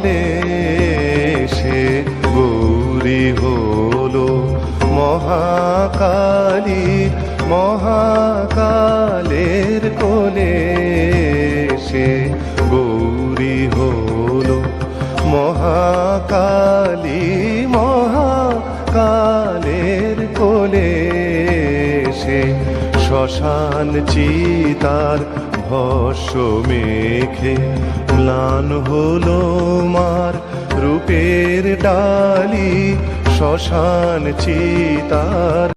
মনে সে গৌরি হলো মহাকালী মহাকালের কোলে সে গৌরি হলো মহাকালী মহাকালের কোলে শ্মশান চিতার ভস্য মেখে ম্লান হলো মার রূপের ডালি শ্মশান চিতার